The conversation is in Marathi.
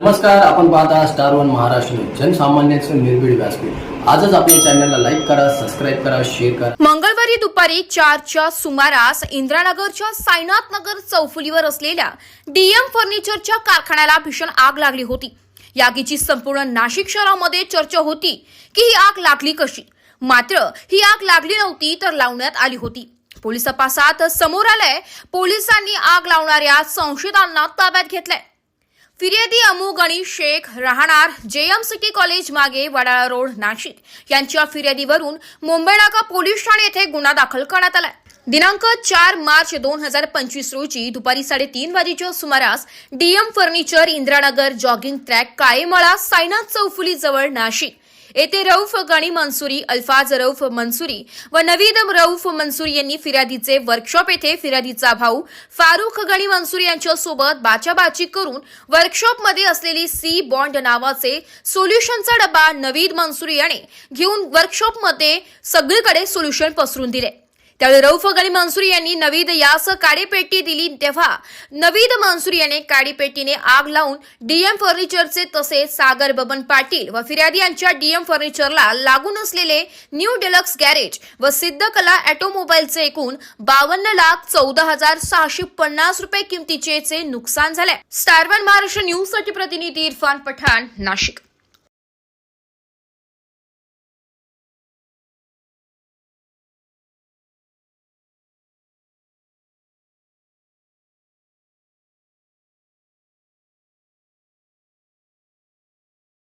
नमस्कार आपण पाहता स्टार वन महाराष्ट्र जनसामान्यांचं निर्भीड व्यासपीठ. आजच आपल्या चॅनलला लाईक करा सबस्क्राईब करा शेअर करा. मंगळवारी दुपारी चारच्या सुमारास इंद्रानगरच्या साईनाथ नगर चौफुलीवर असलेल्या डीएम फर्निचरच्या कारखान्याला भीषण आग लागली होती. या आगीची संपूर्ण नाशिक शहरामध्ये चर्चा होती की ही आग लागली कशी. मात्र ही आग लागली नव्हती तर लावण्यात आली होती. पोलीस तपासात समोर आलंय पोलिसांनी आग लावणाऱ्या संशयितांना ताब्यात घेतलंय. फिर्यादी अमू गणी शेख राहणार जेएम सिटी कॉलेज मागे वडाळा रोड नाशिक. यांच्या फिर्यादीवरून मुंबई नाका पोलीस ठाणे येथे गुन्हा दाखल करण्यात आलाय. दिनांक चार मार्च दोन हजार पंचवीस रोजी दुपारी साडेतीन वाजेच्या सुमारास DM furniture Indiranagar jogging track Kalemala Sainath चौफुली जवळ नाशिक. येथे रौफ गणी मंसुरी अल्फाज रौफ मंसुरी व नवीद रौफ मंसुरी यांनी फिर्यादीचे वर्कशॉप येथे फिर्यादीचा भाऊ फारुख गणी मंसुरी यांच्यासोबत बाचाबाची करून वर्कशॉपमध्ये असलेली सी बॉन्ड नावाचे सोल्युशनचा डबा नवीद मंसुरी याने घेऊन वर्कशॉपमध्ये सगळीकडे सोल्युशन पसरून दिले. त्यावेळी रौफ अली मंसुरी यांनी नवीद यास काडीपेटी दिली तेव्हा नवीद मंसुरी याने काडीपेटीने आग लावून डीएम फर्निचरचे तसेच सागर बबन पाटील व फिर्यादी यांच्या डीएम फर्निचरला लागून असलेले न्यू डिलक्स गॅरेज व सिद्धकला ऑटोमोबाईलचे एकूण बावन्न लाख चौदा हजार सहाशे पन्नास रुपये किमतीचे नुकसान झाले. स्टार वन महाराष्ट्र न्यूजसाठी प्रतिनिधी इरफान पठाण नाशिक.